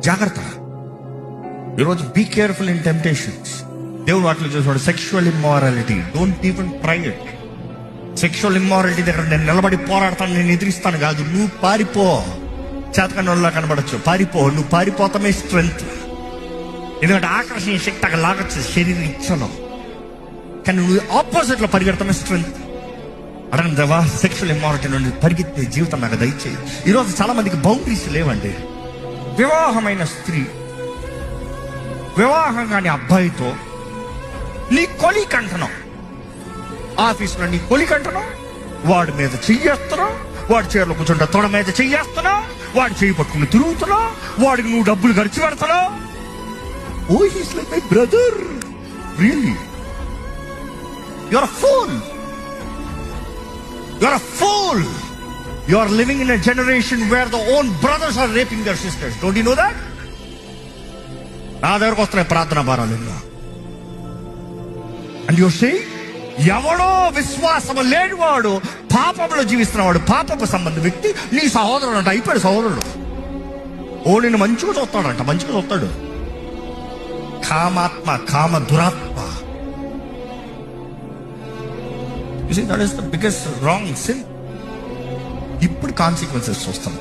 జాగ్రత్త. ఈరోజు be careful in temptations దేవుడు వాటిలో చూసాడు sexual immorality don't even try it sexual immorality దగ్గర నేను నిలబడి పోరాడతాను నేను ఎదిరిస్తాను కాదు నువ్వు పారిపో. చేతకన్న వాళ్ళ కనబడచ్చు. పారిపో నువ్వు పారిపోతామే స్ట్రెంగ్త్ ఎందుకంటే ఆకర్షణ శక్తి అక్కడ లాగచ్చు శరీరం ఇచ్చను కానీ నువ్వు ఆపోజిట్లో పరిగెడతామే స్ట్రెంగ్త్ అడగండి దేవా సెక్షువల్ ఇమ్మారిటీ నుండి పరిగెత్తే జీవితం నాకు దయచేయి. ఈరోజు చాలా మందికి బౌండరీస్ లేవండి. వివాహమైన స్త్రీ వివాహం కాని అబ్బాయితో నీ కొలి కంటనం ఆఫీస్లో నీ కొలి కంటనం వాడి మీద చెయ్యేస్తున్నావు వాడి చీరలో కూర్చుంటే తొడ మీద చెయ్యేస్తున్నావు వాడి చేయి పట్టుకుని తిరుగుతున్నావు వాడికి నువ్వు డబ్బులు ఖర్చు పెడతావు ఓ he's like my brother really your phone your a you are living in a generation where the own brothers are raping their sisters. Don't you know that? నా దగ్గరకు వస్తున్నాయి? ప్రార్థన భారాలు ఎన్నో అండ్ యు సీ ఎవడో విశ్వాసం లేనివాడు పాపంలో జీవిస్తున్నవాడు పాపపు సంబంధ వ్యక్తి నీ సహోదరుడు అంట అయిపోయాడు సహోదరుడు. ఓ నేను మంచిగా చూస్తాడంట మంచిగా చూస్తాడు. కామాత్మ కామ దురాత్మ. That is the biggest wrong sin ఇప్పుడు కాన్సిక్వెన్సెస్ చూస్తాం